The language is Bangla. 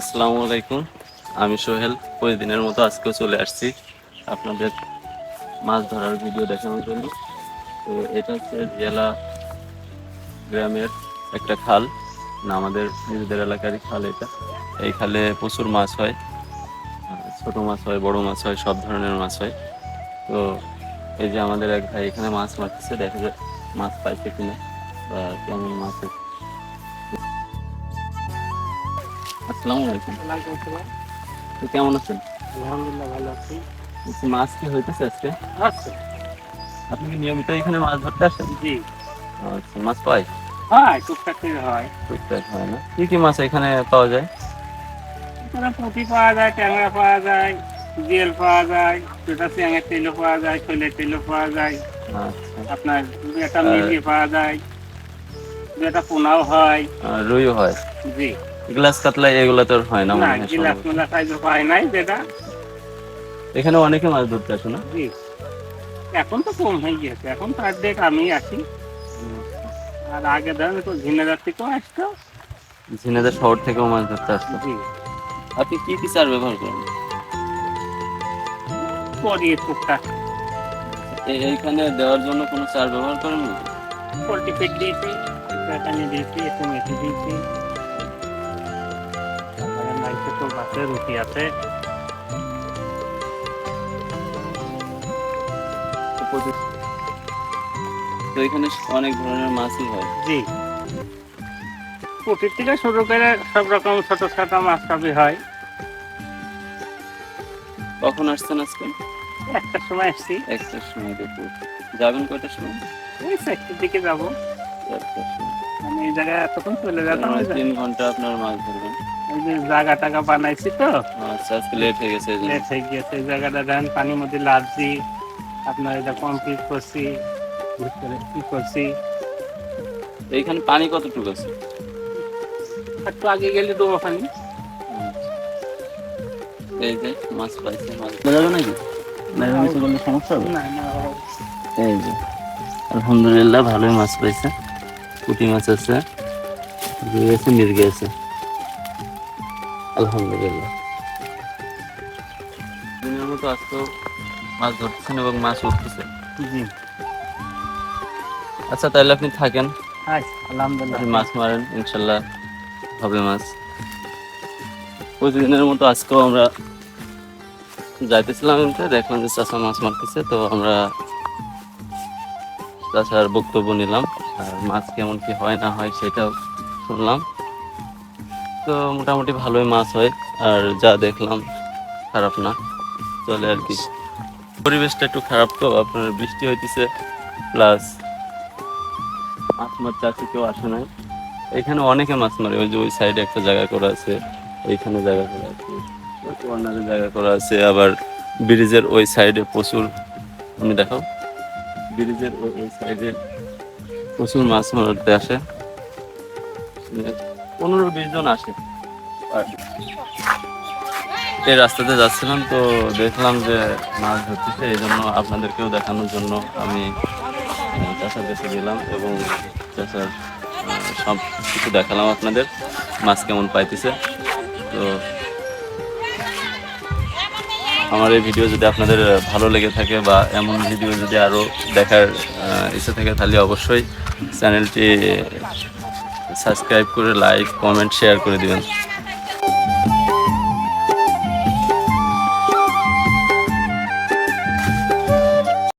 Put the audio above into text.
আসসালামু আলাইকুম। আমি সোহেল। প্রতিদিনের মতো আজকেও চলে আসছি আপনাদের মাছ ধরার ভিডিও দেখানোর জন্য। তো এটা হচ্ছে জেলা গ্রামের একটা খাল। না, আমাদের নিজেদের এলাকারই খাল এটা। এই খালে প্রচুর মাছ হয়। ছোট মাছ হয়, বড় মাছ হয়, সব ধরনের মাছ হয়। তো এই যে আমাদের এক ভাই এখানে মাছ মারতেছে, দেখা যায় মাছ পাইছে কিনা বা কেমন মাছ আসসালামু আলাইকুম। তো কেমন আছেন? আলহামদুলিল্লাহ ভালো আছি। মাছ কি হইতেছে আজকে? আপনি কি নিয়মিত এখানে মাছ ধরতে আসেন? জি। আচ্ছা মাছ পাই? হয় টুকটাক হয়। টুকটাক হয় না। কি কি মাছ এখানে পাওয়া যায়? এখানে পুঁটি পাওয়া যায় ট্যাংরা পাওয়া যায় জিয়েল পাওয়া যায় দুটা চিংড়ের তেলও পাওয়া যায় শৈলের তেলও পাওয়া যায়। আচ্ছা। আপনার একটা মিলিয়ে পাওয়া যায় দু একটা পোনাও হয়। রুইও হয়? জি। গ্লাস কাতলা এগুলো তো আর হয় না মনে গিলাস মোলা পায় নাই যেটা। এখানে অনেকে মাছ ধরতে আসে না? এখন তো কম হয়ে গিয়েছে এখন তার ডেট আমি আছি। আর আগে ধরেন তো ঝিনাদার থেকেও আসতো। ঝিনাইদহ শহর থেকেও মাছ ধরতে আসতো? আপনি কি কি চার ব্যবহার করেন? করি টুকটাক এইখানে দেওয়ার জন্য কোনো সার ব্যবহার করেন না পোলট্রি ফিট দিয়েছি পেটানি দিয়েছি মেথি দিয়েছি। নাইটে তো আছে রুটি আছে। তো এখানে অনেক ধরনের মাছই হয়। জি। পুটির থেকে শুরু করে সব রকম ছোট ছোট মাছ সবই হয়। কখন আসছেন আজকে? একটা সময় আসছি। একটার সময় দুপুর। যাবেন কয়টার সময়? ওই চারটির দিকে যাব। চারটার সময়। আমি এই জায়গায় এতক্ষণ চলে যেতাম ওই তিন ঘণ্টা আপনার মাছ ধরবেন। এই যে জায়গা টাকা বানাইছি তো। আচ্ছা লেট হয়ে গেছে লেট হয়ে গিয়েছে এই জায়গাটা দেখেন পানির মধ্যে লাভছি আপনার এটা কমপ্লিট করছি কি করছি। এইখানে পানি কতটুকু আছে? একটু আগে গেলে দেবো পানি। এই যে মাছ পাইছে মাছ। যাবে নাকি? না কিছু করলে সমস্যা হবে? না না এই যে আলহামদুলিল্লাহ ভালোই মাছ পাইছে। পুঁটি মাছ আছে রুই আছে মির্গে আছে। আলহামদুলিল্লাহ। দিনের মতো আজকেও মাছ ধরতেছেন এবং মাছ উঠতেছে। আচ্ছা তাহলে আপনি থাকেন। আচ্ছা আলহামদুলিল্লাহ। মাছ মারেন ইনশাল্লাহ হবে মাছ। প্রতিদিনের মতো আজকেও আমরা যাইতেছিলাম দেখলাম যে চাষা মাছ মারতেছে তো আমরা চাষার বক্তব্য নিলাম। আর মাছ কেমন কি হয় না হয় সেটাও শুনলাম। তো মোটামুটি ভালোই মাছ হয়, আর যা দেখলাম খারাপ না। চলে আর কি। পরিবেশটা একটু খারাপ তো, আপনার বৃষ্টি হইতেছে, প্লাস মাছ মারতে আছে কেউ আসে নাই। এখানে অনেকে মাছ মারে, ওই যে ওই সাইডে একটা জায়গা করা আছে এইখানে জায়গা করা আছে কর্নারে জায়গা করা আছে, আবার ব্রিজের ওই সাইডে প্রচুর। তুমি দেখো ব্রিজের ওই সাইডে প্রচুর মাছ মারতে আসে। পনেরো বিশ জন আসে। এই রাস্তাতে যাচ্ছিলাম তো দেখলাম যে মাছ ধরতেছে, এই জন্য আপনাদেরকেও দেখানোর জন্য আমি চাষার কাছে গেলাম এবং চাষার সব কিছু দেখালাম আপনাদের, মাছ কেমন পাইতেছে। তো আমার এই ভিডিও যদি আপনাদের ভালো লেগে থাকে বা এমন ভিডিও যদি আরও দেখার ইচ্ছে থাকে, তাহলে অবশ্যই চ্যানেলটি সাবস্ক্রাইব করে লাইক কমেন্ট শেয়ার করে দিবেন।